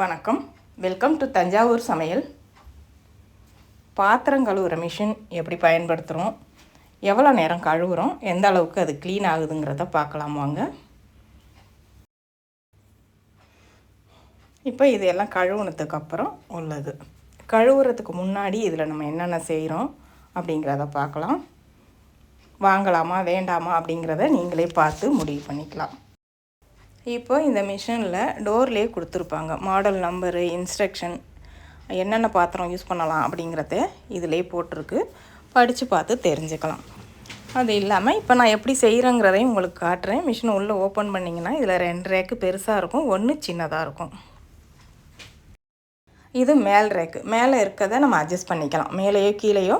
வணக்கம். Welcome to Thanjavur சமையல். பாத்திரம் கழுவுற மிஷின் எப்படி பயன்படுத்துகிறோம் எவ்வளோ நேரம் கழுவுறோம்? எந்த அளவுக்கு அது க்ளீன் ஆகுதுங்கிறத பார்க்கலாம் வாங்க. இப்போ இது எல்லாம் கழுவுனதுக்கு அப்புறம் உள்ளது. கழுவுறதுக்கு முன்னாடி இதில் நம்ம என்னென்ன செய்கிறோம் அப்படிங்கிறத பார்க்கலாம். வாங்கலாமா வேண்டாமா அப்படிங்கிறத நீங்களே பார்த்து முடிவு பண்ணிக்கலாம். இப்போ இந்த மிஷினில் டோர்லேயே கொடுத்துருப்பாங்க. மாடல் நம்பரு இன்ஸ்ட்ரக்ஷன் என்னென்ன பாத்திரம் யூஸ் பண்ணலாம் அப்படிங்கிறத இதிலே போட்டிருக்கு. படித்து பார்த்து தெரிஞ்சுக்கலாம். அது இல்லாமல் இப்போ நான் எப்படி செய்கிறேங்கிறதையும் உங்களுக்கு காட்டுறேன். மிஷின் உள்ளே ஓப்பன் பண்ணிங்கன்னா இதில் ரெண்டு ரேக்கு பெருசாக இருக்கும் ஒன்று சின்னதாக இருக்கும். இது மேல் ரேக்கு. மேலே இருக்கிறத நம்ம அட்ஜஸ்ட் பண்ணிக்கலாம். மேலேயோ கீழேயோ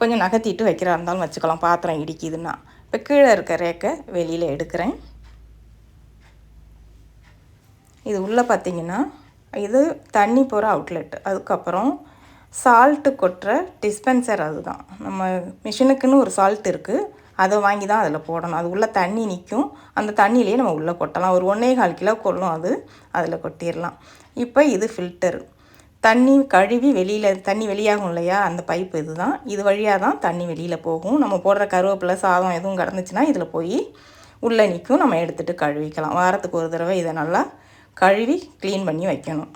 கொஞ்சம் நகர்த்திட்டு வைக்கிறா இருந்தாலும் வச்சுக்கலாம். பாத்திரம் இடிக்குதுன்னா. இப்போ கீழே இருக்க ரேக்கை வெளியில் எடுக்கிறேன். இது உள்ளே பார்த்தீங்கன்னா இது தண்ணி போகிற அவுட்லெட் அதுக்கப்புறம் சால்ட்டு கொட்டுற டிஸ்பென்சர் அதுதான். நம்ம மிஷினுக்குன்னு ஒரு சால்ட் இருக்குது அதை வாங்கி தான் அதில் போடணும். அது உள்ளே தண்ணி நிற்கும் அந்த தண்ணியிலேயே நம்ம உள்ளே கொட்டலாம். ஒரு ஒன்றே கால் கிலோ கொள்ளும் அது. அதில் கொட்டிடலாம். இப்போ இது ஃபில்டர் தண்ணி கழுவி வெளியில் தண்ணி வெளியாகும் இல்லையா? அந்த பைப் இது தான் இது வழியாக தான் தண்ணி வெளியில் போகும். நம்ம போடுற கருவேப்பிலை சாதம் எதுவும் கிடந்துச்சுன்னா இதில் போய் உள்ளே நிற்கும் நம்ம எடுத்துகிட்டு கழுவிக்கலாம். வாரத்துக்கு ஒரு தடவை இதை நல்லா கழுவி க்ளீன் பண்ணி வைக்கணும்.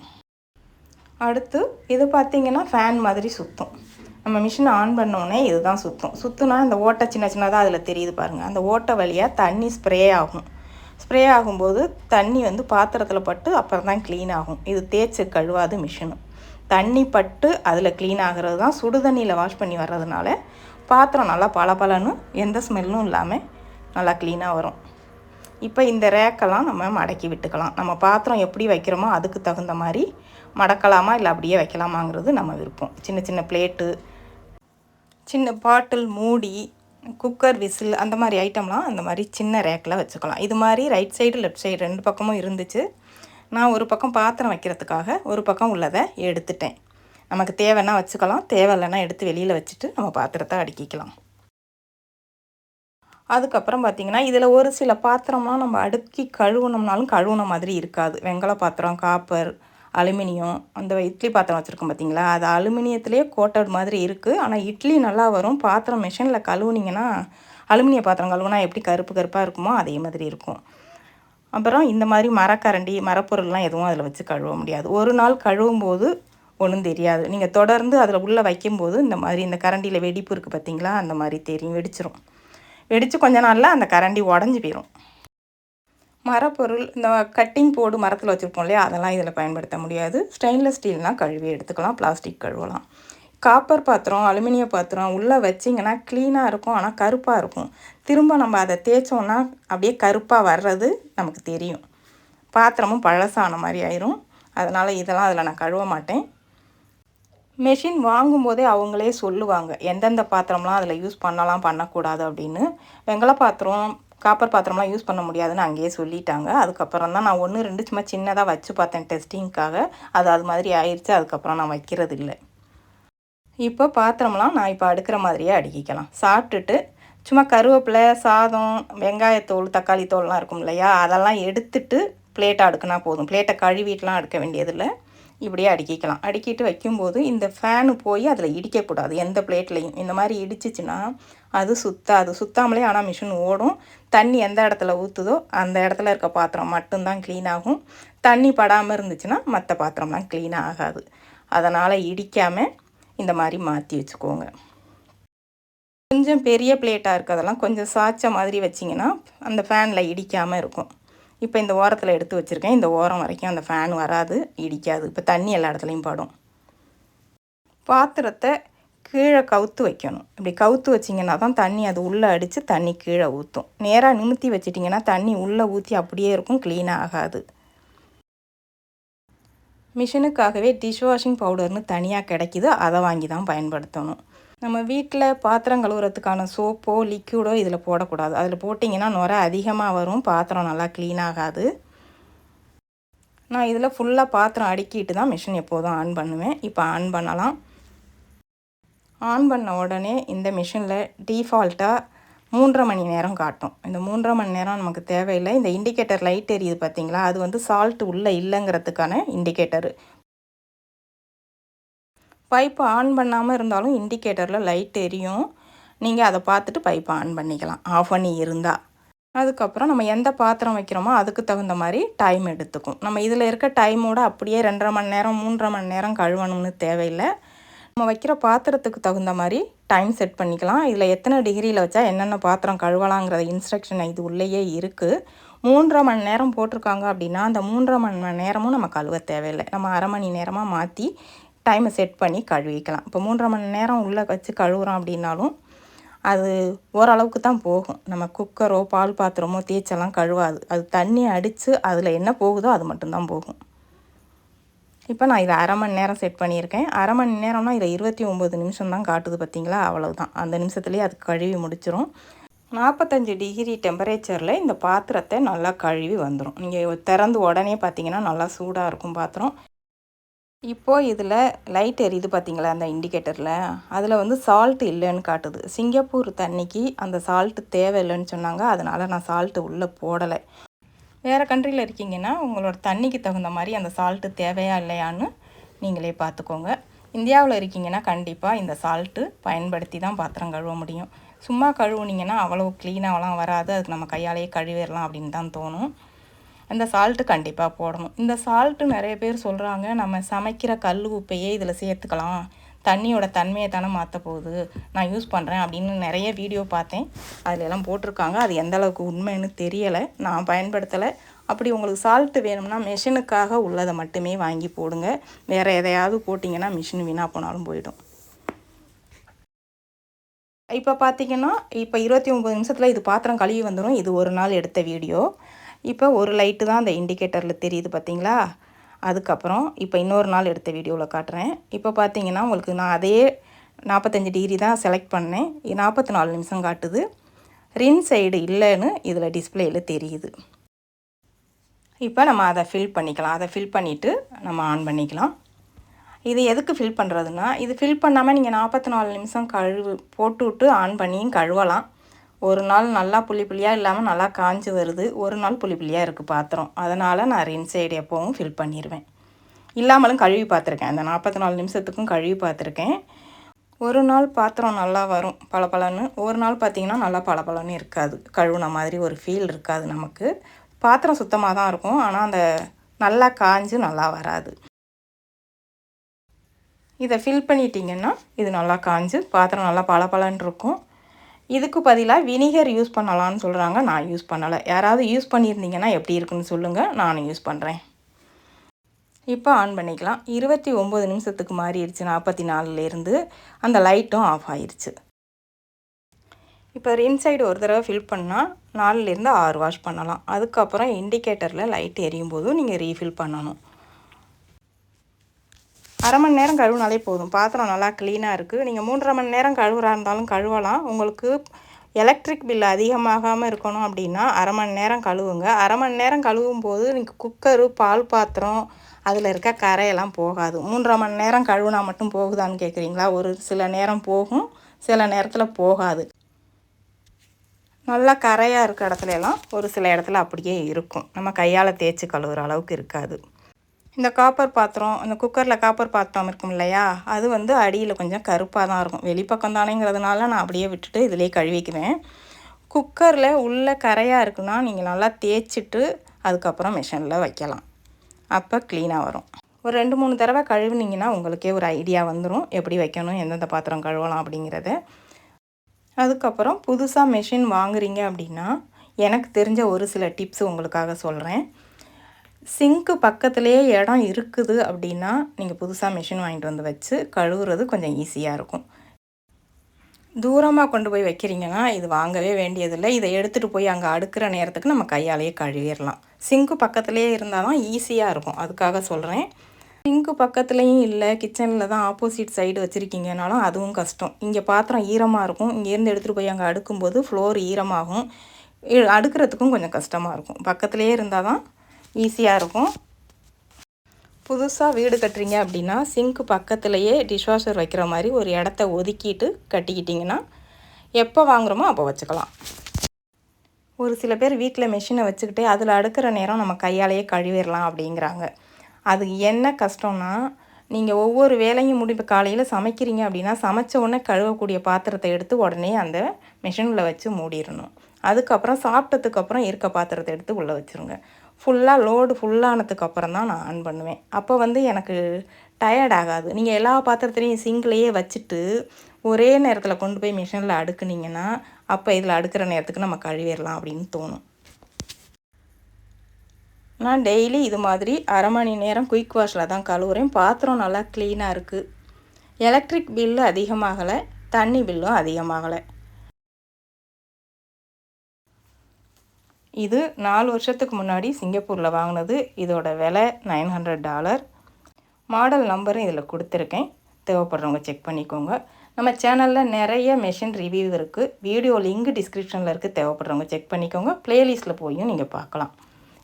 அடுத்து இது பார்த்திங்கன்னா ஃபேன் மாதிரி சுற்றும் நம்ம மிஷினை ஆன் பண்ணோடனே இதுதான் சுற்றும் சுற்றுனா இந்த ஓட்டை சின்ன சின்னதாக அதில் தெரியுது பாருங்கள் அந்த ஓட்டை வழியாக தண்ணி ஸ்ப்ரே ஆகும். ஸ்ப்ரே ஆகும்போது தண்ணி வந்து பாத்திரத்தில் பட்டு அப்புறம் தான் க்ளீன் ஆகும். இது தேய்ச்சி கழுவாது மிஷினு தண்ணி பட்டு அதில் க்ளீன் ஆகிறது தான் சுடு தண்ணியில் வாஷ் பண்ணி வர்றதுனால பாத்திரம் நல்லா பளபளன்னு எந்த ஸ்மெல்லும் இல்லாமல் நல்லா க்ளீனாக வரும். இப்போ இந்த ரேக்கெல்லாம் நம்ம மடக்கி விட்டுக்கலாம். நம்ம பாத்திரம் எப்படி வைக்கிறோமோ அதுக்கு தகுந்த மாதிரி மடக்கலாமா இல்லை அப்படியே வைக்கலாமாங்கிறது நம்ம விருப்பம். சின்ன சின்ன பிளேட்டு சின்ன பாட்டில் மூடி குக்கர் விசில் அந்த மாதிரி ஐட்டம்லாம் அந்த மாதிரி சின்ன ரேக்கில் வச்சுக்கலாம். இது மாதிரி ரைட் சைடு லெஃப்ட் சைடு ரெண்டு பக்கமும் இருந்துச்சு. நான் ஒரு பக்கம் பாத்திரம் வைக்கிறதுக்காக ஒரு பக்கம் உள்ளதை எடுத்துட்டேன். நமக்கு தேவைன்னா வச்சுக்கலாம் தேவை இல்லைன்னா எடுத்து வெளியில் வச்சுட்டு நம்ம பாத்திரத்தை அடுக்கிக்கலாம். அதுக்கப்புறம் பார்த்திங்கன்னா இதில் ஒரு சில பாத்திரம்லாம் நம்ம அடுக்கி கழுவுனோம்னாலும் கழுவுன மாதிரி இருக்காது. வெங்கல பாத்திரம் காப்பர் அலுமினியம் அந்த இட்லி பாத்திரம் வச்சுருக்கோம் பார்த்தீங்களா அது அலுமினியத்துலேயே கோட்டட் மாதிரி இருக்குது ஆனால் இட்லி நல்லா வரும். பாத்திரம் மிஷினில் கழுவுனிங்கன்னா அலுமினிய பாத்திரம் கழுவுனா எப்படி கருப்பு கருப்பாக இருக்குமோ அதே மாதிரி இருக்கும். அப்புறம் இந்த மாதிரி மரக்கரண்டி மரப்பொருள்லாம் எதுவும் அதில் வச்சு கழுவ முடியாது. ஒரு நாள் கழுவும் போது ஒன்றும் தெரியாது. நீங்கள் தொடர்ந்து அதில் உள்ளே வைக்கும்போது இந்த மாதிரி இந்த கரண்டியில் வெடிப்பு இருக்குது பார்த்தீங்களா அந்த மாதிரி தெரியும் வெடிச்சிரும். வெடித்து கொஞ்ச நாளில் அந்த கரண்டி உடஞ்சி போயிடும் மரப்பொருள் இந்த கட்டிங் போர்டு மரத்தில் வச்சுருப்போம் இல்லையா? அதெல்லாம் இதில் பயன்படுத்த முடியாது. ஸ்டெயின்லெஸ் ஸ்டீல்னால் கழுவி எடுத்துக்கலாம் பிளாஸ்டிக் கழுவலாம். காப்பர் பாத்திரம் அலுமினிய பாத்திரம் உள்ளே வச்சிங்கன்னா க்ளீனாக இருக்கும் ஆனால் கருப்பாக இருக்கும். திரும்ப நம்ம அதை தேய்ச்சோன்னா அப்படியே கருப்பாக வர்றது நமக்கு தெரியும். பாத்திரமும் பழசான மாதிரி ஆயிரும். அதனால் இதெல்லாம் அதில் நான் கழுவ மாட்டேன். மெஷின் வாங்கும்போதே அவங்களே சொல்லுவாங்க. எந்தெந்த பாத்திரம்லாம் அதில் யூஸ் பண்ணலாம் பண்ணக்கூடாது அப்படின்னு. வெங்கல பாத்திரம் காப்பர் பாத்திரம்லாம் யூஸ் பண்ண முடியாதுன்னு அங்கேயே சொல்லிட்டாங்க. அதுக்கப்புறம் தான் நான் ஒன்று ரெண்டு சும்மா சின்னதாக வச்சு பார்த்தேன் டெஸ்டிங்க்காக அது அது மாதிரி ஆயிடுச்சு அதுக்கப்புறம் நான் வைக்கிறது இல்லை. இப்போ பாத்திரம்லாம் நான் இப்போ அடுக்கிற மாதிரியே அடுக்கிக்கலாம். சாப்பிட்டுட்டு சும்மா கருவேப்பிலை சாதம் வெங்காயத்தோல் தக்காளி தோல்லாம் இருக்கும் இல்லையா? அதெல்லாம் எடுத்துட்டு பிளேட்டை அடுக்குனா போதும். பிளேட்டை கழுவிட்டுலாம் அடுக்க வேண்டியதில்லை. இப்படியே அடுக்கிக்கலாம். அடுக்கிட்டு வைக்கும்போது இந்த ஃபேனு போய் அதில் இடிக்கக்கூடாது. எந்த பிளேட்லேயும் இந்த மாதிரி இடிச்சிச்சின்னா அது சுத்தாது. சுத்தாமலே ஆனால் மிஷின் ஓடும். தண்ணி எந்த இடத்துல ஊற்றுதோ அந்த இடத்துல இருக்க பாத்திரம் மட்டும்தான் க்ளீன் ஆகும். தண்ணி படாமல் இருந்துச்சுன்னா மற்ற பாத்திரம்லாம் க்ளீன் ஆகாது. அதனால் இடிக்காமல் இந்த மாதிரி மாற்றி வச்சுக்கோங்க. கொஞ்சம் பெரிய பிளேட்டாக இருக்கிறதெல்லாம் கொஞ்சம் சாய்ச்ச மாதிரி வச்சிங்கன்னா அந்த ஃபேனில் இடிக்காமல் இருக்கும். இப்போ இந்த ஓரத்தில் எடுத்து வச்சுருக்கேன். இந்த ஓரம் வரைக்கும் அந்த ஃபேன் வராது இடிக்காது. இப்போ தண்ணி எல்லா இடத்துலையும் படும். பாத்திரத்தை கீழே கவுத்து வைக்கணும். இப்படி கவுத்து வச்சிங்கன்னா தான் தண்ணி அது உள்ளே அடித்து தண்ணி கீழே ஊற்றும் நேராக நிமித்தி வச்சிட்டிங்கன்னா தண்ணி உள்ளே ஊற்றி அப்படியே இருக்கும் க்ளீனாக ஆகாது. மிஷினுக்காகவே டிஷ் வாஷிங் பவுடர்னு தனியாக கிடைக்கிது. அதை வாங்கி தான் பயன்படுத்தணும். நம்ம வீட்டில் பாத்திரம் கழுவுறதுக்கான சோப்போ லிக்யூடோ இதில் போடக்கூடாது. அதில் போட்டிங்கன்னா நுர அதிகமாக வரும். பாத்திரம் நல்லா க்ளீன் ஆகாது. நான் இதில் ஃபுல்லாக பாத்திரம் அடுக்கிட்டு தான் மிஷின் எப்போதும் ஆன் பண்ணுவேன். இப்போ ஆன் பண்ணலாம். ஆன் பண்ண உடனே இந்த மிஷினில் டீஃபால்ட்டாக மூன்றரை மணி நேரம் காட்டும். இந்த மூன்றரை மணி நேரம் நமக்கு தேவையில்லை. இந்த இண்டிகேட்டர் லைட் எரியுது பார்த்தீங்களா அது வந்து சால்ட் உள்ளே இல்லைங்கிறதுக்கான இண்டிகேட்டரு பைப்பு ஆன் பண்ணாமல் இருந்தாலும் இண்டிகேட்டரில் லைட் எரியும். நீங்கள் அதை பார்த்துட்டு பைப்பை ஆன் பண்ணிக்கலாம். ஆஃப் பண்ணி இருந்தால் அதுக்கப்புறம் நம்ம எந்த பாத்திரம் வைக்கிறோமோ அதுக்கு தகுந்த மாதிரி டைம் எடுத்துக்கும். நம்ம இதில் இருக்க டைமோட அப்படியே ரெண்டரை மணி நேரம் மூன்றரை மணி நேரம் கழுவணும்னு தேவையில்லை. நம்ம வைக்கிற பாத்திரத்துக்கு தகுந்த மாதிரி டைம் செட் பண்ணிக்கலாம். இதில் எத்தனை டிகிரியில் வச்சா என்னென்ன பாத்திரம் கழுவலாங்கிற இன்ஸ்ட்ரக்ஷன் இது உள்ளேயே இருக்குது மூன்றரை மணி நேரம் போட்டிருக்காங்க அப்படின்னா அந்த மூன்றரை மணி நேரமும் நம்ம கழுவ தேவையில்லை. நம்ம அரை மணி நேரமாக மாற்றி டைமை செட் பண்ணி கழுவிக்கலாம். இப்போ மூன்றரை மணி நேரம் உள்ளே வச்சு கழுவுறோம் அப்படின்னாலும் அது ஓரளவுக்கு தான் போகும். நம்ம குக்கரோ பால் பாத்திரமோ தேய்ச்செல்லாம் கழுவாது. அது தண்ணி அடித்து அதில் என்ன போகுதோ அது மட்டும்தான் போகும். இப்போ நான் இதை அரை மணி நேரம் செட் பண்ணியிருக்கேன். அரை மணி நேரம்னா இதில் இருபத்தி ஒம்பது நிமிஷம் தான் காட்டுது பார்த்தீங்களா அவ்வளவுதான். அந்த நிமிஷத்துலேயே அது கழுவி முடிச்சிடும் நாற்பத்தஞ்சு டிகிரி டெம்பரேச்சரில் இந்த பாத்திரத்தை நல்லா கழுவி வந்துடும் நீங்கள் திறந்து உடனே பார்த்தீங்கன்னா நல்லா சூடாக இருக்கும் பாத்திரம். இப்போது இதில் லைட் எரியுது பார்த்தீங்களா அந்த இண்டிகேட்டரில் அதில் வந்து சால்ட் இல்லைன்னு காட்டுது. சிங்கப்பூர் தண்ணிக்கு அந்த சால்ட்டு தேவையில்லைன்னு சொன்னாங்க. அதனால் நான் சால்ட்டு உள்ளே போடலை. வேறு கண்ட்ரியில் இருக்கீங்கன்னா உங்களோட தண்ணிக்கு தகுந்த மாதிரி அந்த சால்ட்டு தேவையா இல்லையான்னு நீங்களே பார்த்துக்கோங்க. இந்தியாவில் இருக்கீங்கன்னா கண்டிப்பாக இந்த சால்ட்டு பயன்படுத்தி தான் பாத்திரம் கழுவ முடியும். சும்மா கழுவுனீங்கன்னா அவ்வளோ க்ளீனாகலாம் வராது. அதுக்கு நம்ம கையாலேயே கழுவிடலாம் அப்படின்னு தான் தோணும். அந்த சால்ட்டு கண்டிப்பாக போடணும். இந்த சால்ட்டு நிறைய பேர் சொல்கிறாங்க நம்ம சமைக்கிற கல் உப்பையே இதில் சேர்த்துக்கலாம். தண்ணியோட தன்மையை தானே மாற்ற போகுது. நான் யூஸ் பண்ணுறேன் அப்படின்னு நிறைய வீடியோ பார்த்தேன். அதில் எல்லாம் போட்டிருக்காங்க. அது எந்த அளவுக்கு உண்மைன்னு தெரியலை. நான் பயன்படுத்தலை. அப்படி உங்களுக்கு சால்ட்டு வேணும்னா மிஷினுக்காக உள்ளதை மட்டுமே வாங்கி போடுங்க. வேறு எதையாவது போட்டிங்கன்னா மிஷின் வீணாக போனாலும் போயிடும். இப்போ பார்த்தீங்கன்னா இப்போ இருபத்தி ஒம்பது நிமிஷத்தில் இது பாத்திரம் கழுவி வந்துடும் இது ஒரு நாள் எடுத்த வீடியோ இப்போ ஒரு லைட்டு தான் அந்த இண்டிகேட்டரில் தெரியுது பார்த்தீங்களா? அதுக்கப்புறம் இப்போ இன்னொரு நாள் எடுத்த வீடியோவில் காட்டுறேன். இப்போ பார்த்தீங்கன்னா உங்களுக்கு நான் அதே நாற்பத்தஞ்சு டிகிரி தான் செலக்ட் பண்ணேன். நாற்பத்தி நாலு நிமிஷம் காட்டுது. ரின் சைடு இல்லைன்னு இதில் டிஸ்பிளேயில் தெரியுது. இப்போ நம்ம அதை ஃபில் பண்ணிக்கலாம். அதை ஃபில் பண்ணிவிட்டு நம்ம ஆன் பண்ணிக்கலாம். இது எதுக்கு ஃபில் பண்ணுறதுன்னா இது ஃபில் பண்ணாமல் நீங்கள் நாற்பத்தி நாலு நிமிஷம் கழுவு போட்டு விட்டு ஆன் பண்ணியும் கழுவலாம். ஒரு நாள் நல்லா புள்ளி புள்ளியாக இல்லாமல் நல்லா காஞ்சி வருது. ஒரு நாள் புள்ளி புள்ளியாக இருக்குது பாத்திரம். அதனால் நான் ரின் சைடு எப்போவும் ஃபில் பண்ணிடுவேன் இல்லாமலும் கழுவி பார்த்துருக்கேன் அந்த நாற்பத்தி நாலு நிமிஷத்துக்கும் கழுவி பார்த்துருக்கேன் ஒரு நாள் பாத்திரம் நல்லா வரும் பளபளன்னு. ஒரு நாள் பார்த்திங்கன்னா நல்லா பளபளன்னு இருக்காது. கழுவுன மாதிரி ஒரு ஃபீல் இருக்காது நமக்கு. பாத்திரம் சுத்தமாக தான் இருக்கும். ஆனால் அந்த நல்லா காஞ்சு நல்லா வராது. இதை ஃபில் பண்ணிட்டீங்கன்னா இது நல்லா காஞ்சு பாத்திரம் நல்லா பளபளன்னு இருக்கும். இதுக்கு பதிலாக வினிகர் யூஸ் பண்ணலான்னு சொல்கிறாங்க நான் யூஸ் பண்ணலை. யாராவது யூஸ் பண்ணியிருந்தீங்கன்னா எப்படி இருக்குன்னு சொல்லுங்கள் நானும் யூஸ் பண்ணுறேன் இப்போ ஆன் பண்ணிக்கலாம். இருபத்தி ஒம்பது நிமிஷத்துக்கு மாறிடுச்சு. நாற்பத்தி நாலுலேருந்து அந்த லைட்டும் ஆஃப் ஆயிடுச்சு இப்போ இன்சைடு ஒரு தடவை ஃபில் பண்ணால் நாலுலேருந்து ஆறு வாஷ் பண்ணலாம். அதுக்கப்புறம் இண்டிகேட்டரில் லைட் எரியும் போதும் நீங்கள் ரீஃபில் பண்ணணும். அரை மணி நேரம் கழுவினாலே போதும். பாத்திரம் நல்லா க்ளீனாக இருக்குது நீங்கள் மூன்றரை மணி நேரம் கழுவுறா இருந்தாலும் கழுவலாம். உங்களுக்கு எலக்ட்ரிக் பில் அதிகமாகாமல் இருக்கணும் அப்படின்னா அரை மணி நேரம் கழுவுங்க. அரை மணி நேரம் கழுவும் போது நீங்கள் குக்கரு பால் பாத்திரம் அதில் இருக்க கரையெல்லாம் போகாது. மூன்றரை மணி நேரம் கழுவுனா மட்டும் போகுதான்னு கேட்குறீங்களா ஒரு சில நேரம் போகும் சில நேரத்தில் போகாது. நல்லா கரையாக இருக்க இடத்துலலாம் ஒரு சில இடத்துல அப்படியே இருக்கும். நம்ம கையால் தேய்ச்சி கழுவுற அளவுக்கு இருக்காது. இந்த காப்பர் பாத்திரம் அந்த குக்கரில் காப்பர் பாத்திரம் இருக்கும் இல்லையா? அது வந்து அடியில் கொஞ்சம் கருப்பாக தான் இருக்கும். வெளிப்பக்கம் தானேங்கிறதுனால நான் அப்படியே விட்டுட்டு இதிலே கழுவிக்குவேன் குக்கரில் உள்ள கரையாக இருக்குன்னா நீங்கள் நல்லா தேய்ச்சிட்டு அதுக்கப்புறம் மிஷினில் வைக்கலாம். அப்போ க்ளீனாக வரும். ஒரு ரெண்டு மூணு தடவை கழுவுனீங்கன்னா உங்களுக்கே ஒரு ஐடியா வந்துடும் எப்படி வைக்கணும் எந்தெந்த பாத்திரம் கழுவலாம் அப்படிங்கிறத. அதுக்கப்புறம் புதுசாக மிஷின் வாங்குறீங்க அப்படின்னா எனக்கு தெரிஞ்ச ஒரு சில டிப்ஸ் உங்களுக்காக சொல்கிறேன் சிங்க்கு பக்கத்துலேயே இடம் இருக்குது அப்படின்னா நீங்கள் புதுசாக மிஷின் வாங்கிட்டு வந்து வச்சு கழுவுறது கொஞ்சம் ஈஸியாக இருக்கும். தூரமாக கொண்டு போய் வைக்கிறீங்கன்னா இது வாங்கவே வேண்டியதில்லை. இதை எடுத்துகிட்டு போய் அங்கே அடுக்கிற நேரத்துக்கு நம்ம கையாலேயே கழுவிடலாம். சிங்க்கு பக்கத்துலேயே இருந்தால் தான் ஈஸியாக இருக்கும். அதுக்காக சொல்கிறேன் சிங்க்கு பக்கத்துலேயும் இல்லை கிச்சனில் தான் ஆப்போசிட் சைடு வச்சுருக்கீங்கனாலும் அதுவும் கஷ்டம். இங்கே பாத்திரம் ஈரமாக இருக்கும். இங்கேருந்து எடுத்துகிட்டு போய் அங்கே அடுக்கும்போது ஃப்ளோர் ஈரமாகும். அடுக்கிறதுக்கும் கொஞ்சம் கஷ்டமாக இருக்கும். பக்கத்துலேயே இருந்தால் தான் ஈஸியாக இருக்கும். புதுசாக வீடு கட்டுறீங்க அப்படின்னா சிங்க்கு பக்கத்துலேயே டிஷ்வாஷர் வைக்கிற மாதிரி ஒரு இடத்த ஒதுக்கிட்டு கட்டிக்கிட்டிங்கன்னா எப்போ வாங்குகிறோமோ அப்போ வச்சுக்கலாம். ஒரு சில பேர் வீட்டில் மிஷினை வச்சுக்கிட்டே அதில் அடுக்கிற நேரம் நம்ம கையாலேயே கழுவிடலாம் அப்படிங்கிறாங்க. அது என்ன கஷ்டம்னா நீங்கள் ஒவ்வொரு வேலையும் முடிப்பு காலையில் சமைக்கிறீங்க அப்படின்னா சமைச்ச உடனே கழுவக்கூடிய பாத்திரத்தை எடுத்து உடனே அந்த மிஷினில் வச்சு மூடிடணும். அதுக்கப்புறம் சாப்பிட்டதுக்கப்புறம் இருக்க பாத்திரத்தை எடுத்து உள்ளே வச்சுருங்க. ஃபுல்லாக லோடு ஃபுல்லானதுக்கு அப்புறம் தான் நான் ஆன் பண்ணுவேன். அப்போ வந்து எனக்கு டயர்ட் ஆகாது. நீங்கள் எல்லா பாத்திரத்துலேயும் சிங்கிளையே வச்சுட்டு ஒரே நேரத்தில் கொண்டு போய் மிஷினில் அடுக்குனீங்கன்னா அப்போ இதில் அடுக்கிற நேரத்துக்கு நம்ம கழுவிடலாம் அப்படின்னு தோணும். நான் டெய்லி இது மாதிரி அரை மணி நேரம் குயிக் வாஷில் தான் கழுவுறேன். பாத்திரம் நல்லா க்ளீனாக இருக்குது எலக்ட்ரிக் பில்லு அதிகமாகலை தண்ணி பில்லும் அதிகமாகலை. இது நாலு வருஷத்துக்கு முன்னாடி சிங்கப்பூரில் வாங்கினது. இதோட விலை நைன் ஹண்ட்ரட் டாலர். மாடல் நம்பரும் இதில் கொடுத்துருக்கேன். தேவைப்படுறவங்க செக் பண்ணிக்கோங்க. நம்ம சேனலில் நிறைய மெஷின் ரிவ்யூ இருக்குது வீடியோ லிங்க் டிஸ்கிரிப்ஷனில் இருக்குது தேவைப்படுறவங்க செக் பண்ணிக்கோங்க. ப்ளேலிஸ்ட்டில் போயும் நீங்கள் பார்க்கலாம்.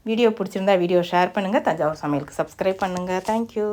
வீடியோ பிடிச்சிருந்தா வீடியோ ஷேர் பண்ணுங்கள் தஞ்சாவூர் சமையலுக்கு சப்ஸ்கிரைப் பண்ணுங்கள் தேங்க்யூ